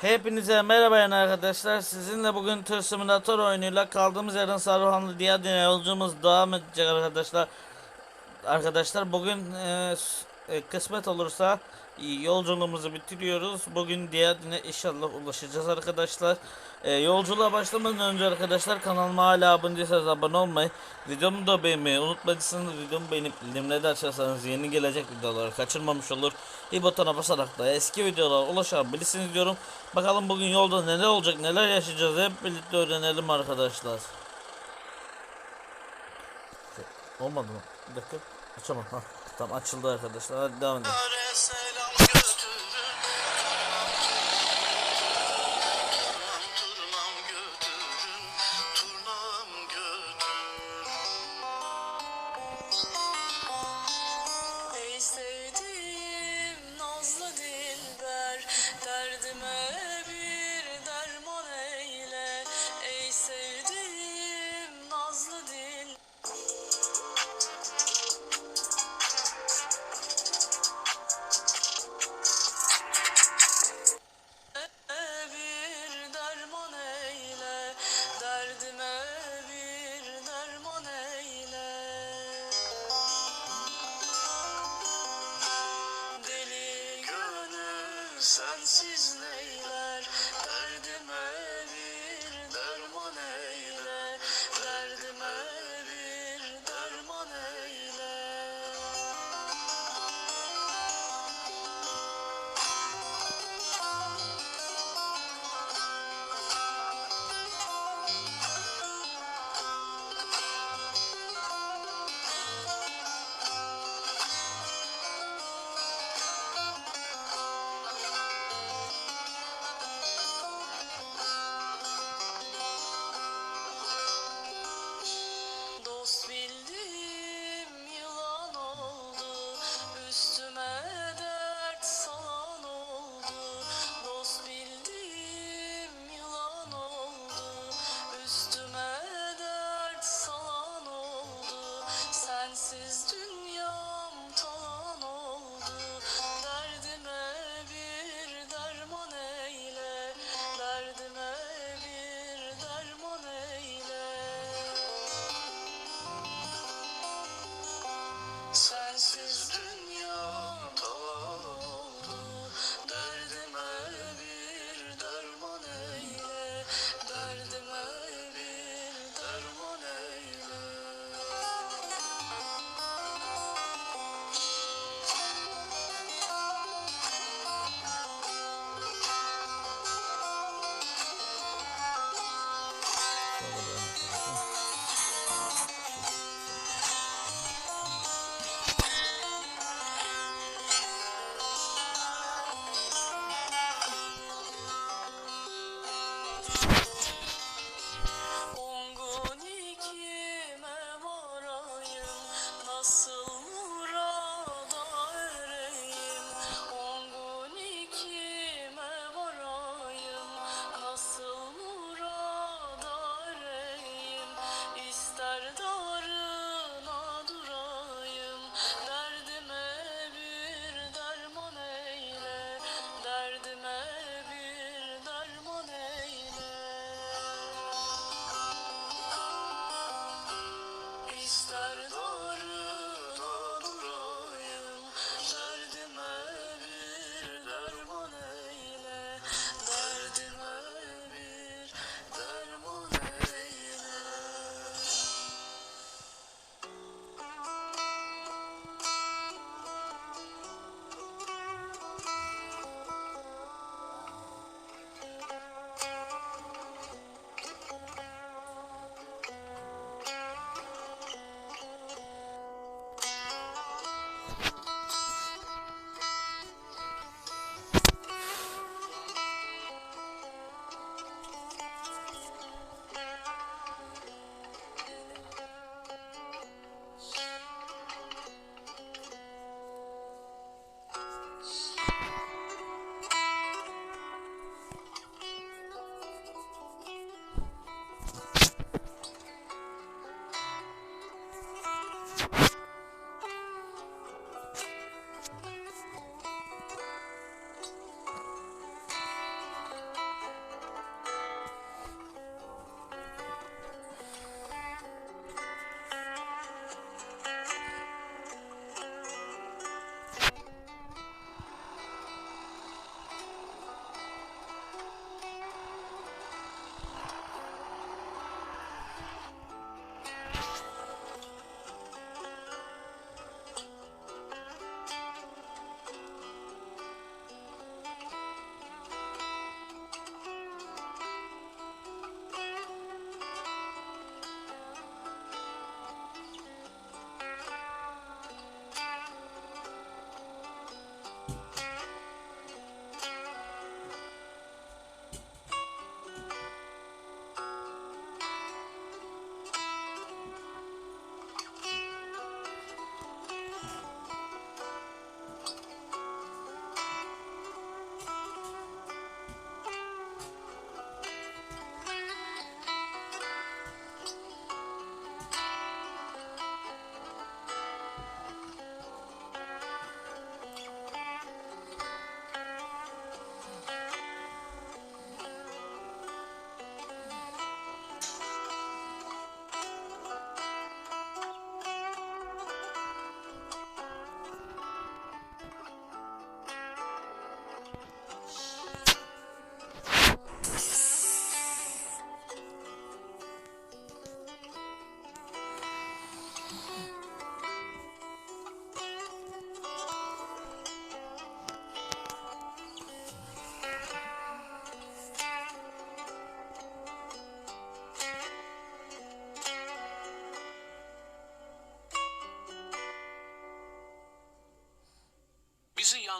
Hepinize merhaba arkadaşlar. Sizinle bugün tır simülatör oyunuyla kaldığımız yerden Saruhanlı Diyadine yolculuğumuz devam edecek arkadaşlar. Arkadaşlar bugün e, e, kısmet olursa yolculuğumuzu bitiriyoruz. Bugün Diyadine inşallah ulaşacağız arkadaşlar. E, yolculuğa başlamadan önce arkadaşlar kanalıma hala abone değilseniz abone olmayı, videomu da beğenmeyi unutmayın. Videomu beğenip bildirimleri açarsanız yeni gelecek videoları kaçırmamış olur. Bir butona basarak da eski videolara ulaşabilirsiniz diyorum. Bakalım bugün yolda neler olacak, neler yaşayacağız hep birlikte öğrenelim arkadaşlar. Olmadı mı? Bir dakika. Açamam. Ha. Tamam açıldı arkadaşlar. Hadi devam edelim.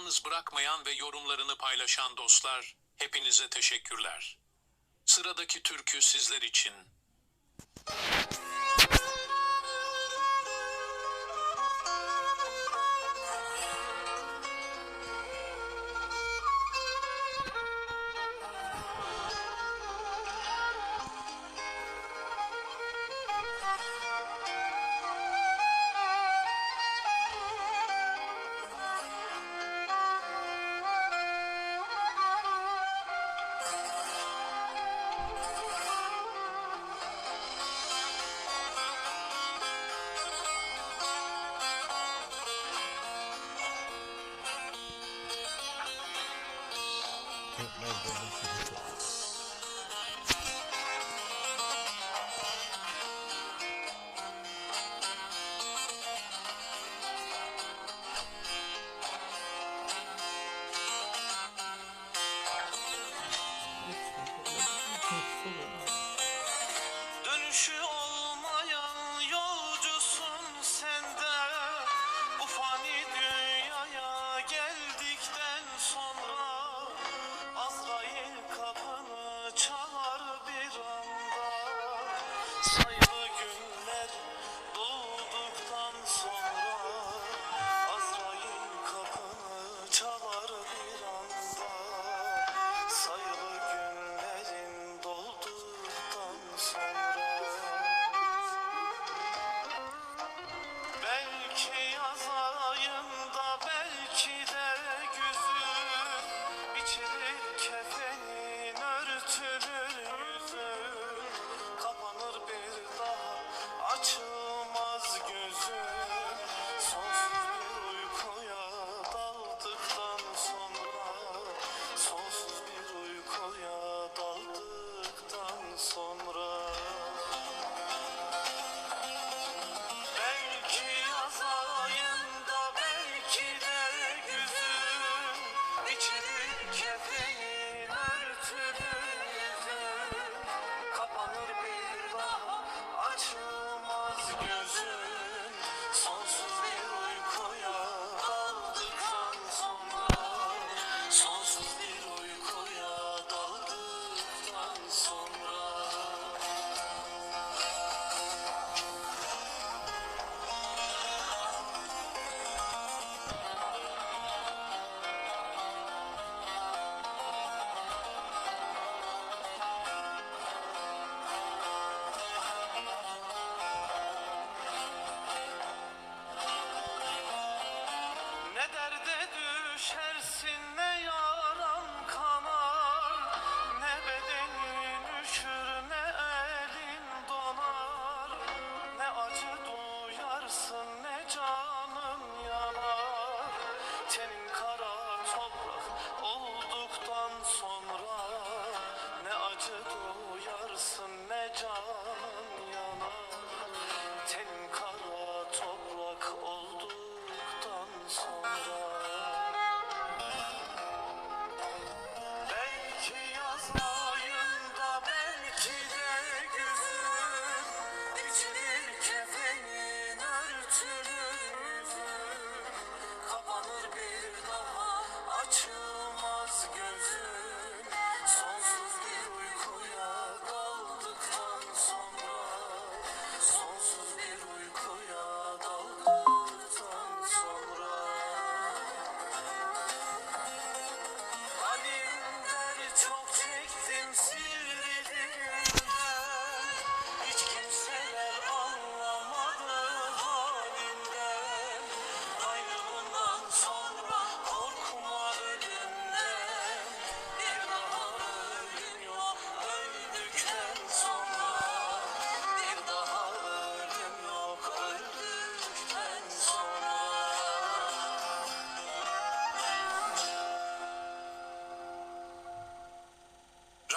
yalnız bırakmayan ve yorumlarını paylaşan dostlar, hepinize teşekkürler. Sıradaki türkü sizler için. yanarsın ne canın yanar Ten kara toprak olduktan sonra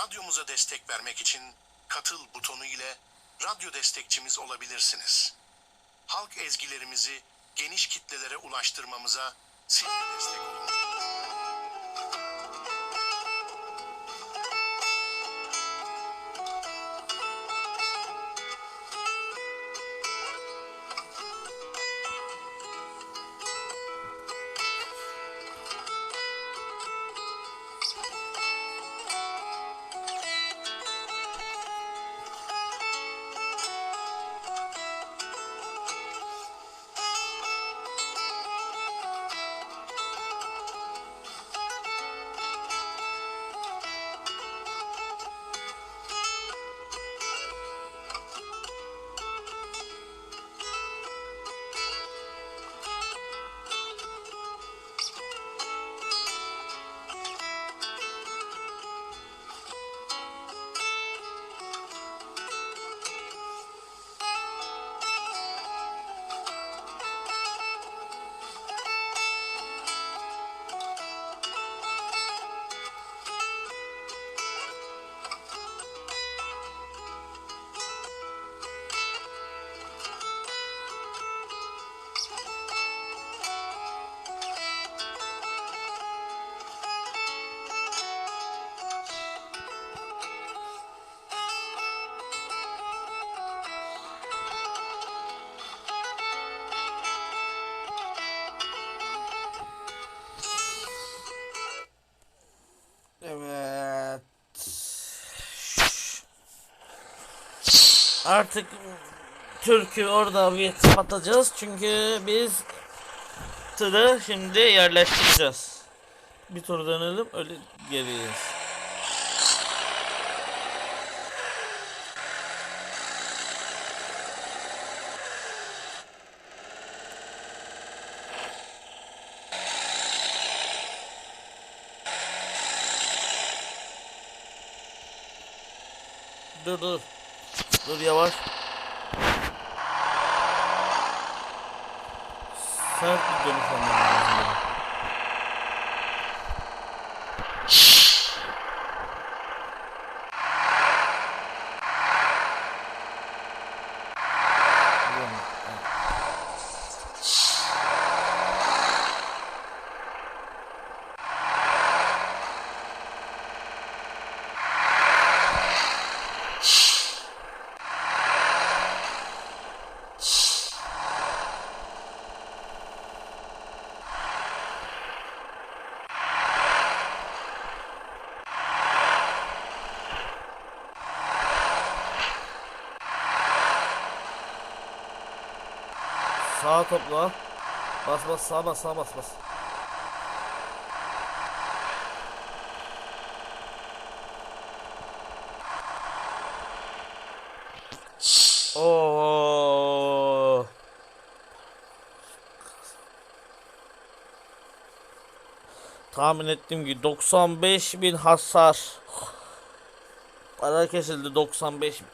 Radyomuza destek vermek için katıl butonu ile radyo destekçimiz olabilirsiniz. Halk ezgilerimizi geniş kitlelere ulaştırmamıza siz de destek olun. Artık Türk'ü orada bir kapatacağız çünkü biz tırı şimdi yerleştireceğiz. Bir tur dönelim öyle geliyoruz. Dur dur. Dur yavaş. Sert bir dönüş olmalı lazım. benim. Sağa topla. Bas bas sağa bas sağa bas bas. Oo. Tahmin ettiğim gibi 95 bin hasar. Para kesildi 95 bin.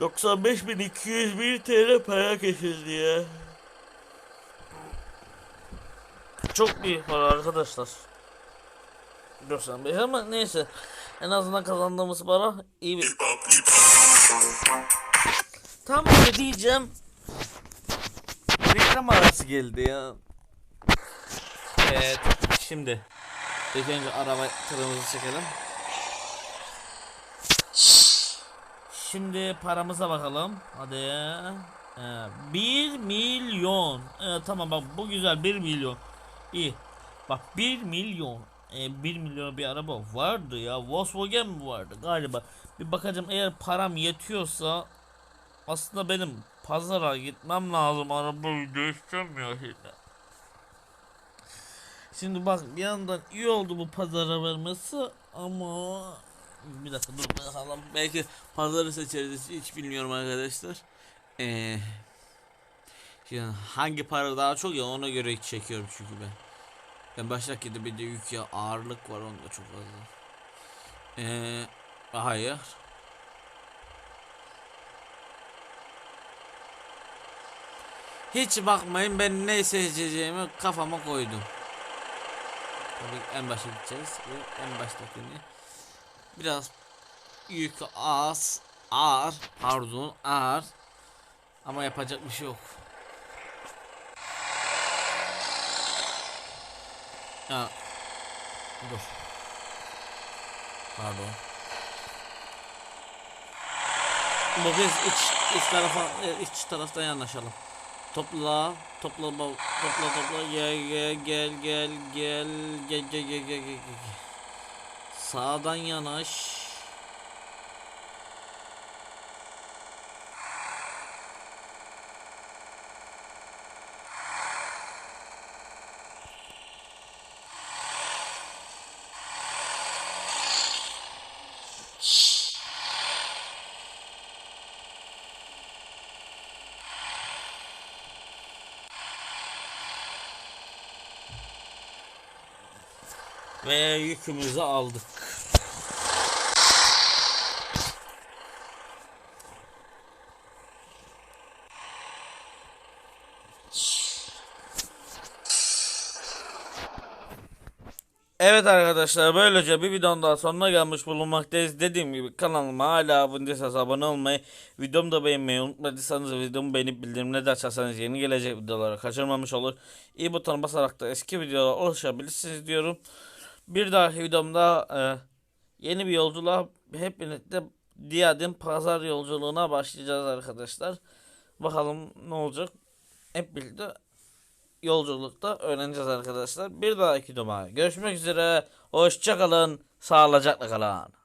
95.201 TL para kesildi ya. Çok büyük para arkadaşlar. 95 ama neyse. En azından kazandığımız para iyi bir... Tam öyle diyeceğim. Reklam arası geldi ya. Evet şimdi. İlk önce araba tırımızı çekelim. Şimdi paramıza bakalım. Hadi. Ee, 1 milyon. Ee, tamam bak bu güzel 1 milyon. İyi. Bak 1 milyon. Ee, 1 milyon bir araba vardı ya. Volkswagen mi vardı galiba. Bir bakacağım eğer param yetiyorsa aslında benim pazara gitmem lazım arabayı değiştireceğim ya şimdi. Şimdi bak bir yandan iyi oldu bu pazara vermesi ama bir dakika dur bakalım. Belki pazarı seçeriz hiç bilmiyorum arkadaşlar. Ee, şimdi hangi para daha çok ya ona göre çekiyorum çünkü ben. Ben baştaki bir de yük ya ağırlık var onda çok fazla. Ee, hayır. Hiç bakmayın ben ne seçeceğimi kafama koydum. Tabii en başa gideceğiz en baştakini biraz yük az ağır pardon ağır ama yapacak bir şey yok. Ya dur. Pardon. Bu kez iç, iç tarafa e, iç taraftan yanaşalım. Topla, topla, topla, topla, gel, gel, gel, gel, gel, gel, gel, gel, gel, gel. Sağdan yanaş. Ve yükümüzü aldık. Evet arkadaşlar böylece bir videonun daha sonuna gelmiş bulunmaktayız. Dediğim gibi kanalıma hala abone değilseniz abone olmayı, videomu da beğenmeyi unutmadıysanız videomu beğenip bildirimleri de açarsanız yeni gelecek videoları kaçırmamış olur. İyi butona basarak da eski videolara ulaşabilirsiniz diyorum. Bir dahaki videomda e, yeni bir yolculuğa hep birlikte Diyadin pazar yolculuğuna başlayacağız arkadaşlar. Bakalım ne olacak. Hep birlikte yolculukta öğreneceğiz arkadaşlar. Bir dahaki videoma görüşmek üzere. Hoşçakalın. Sağlıcakla kalın.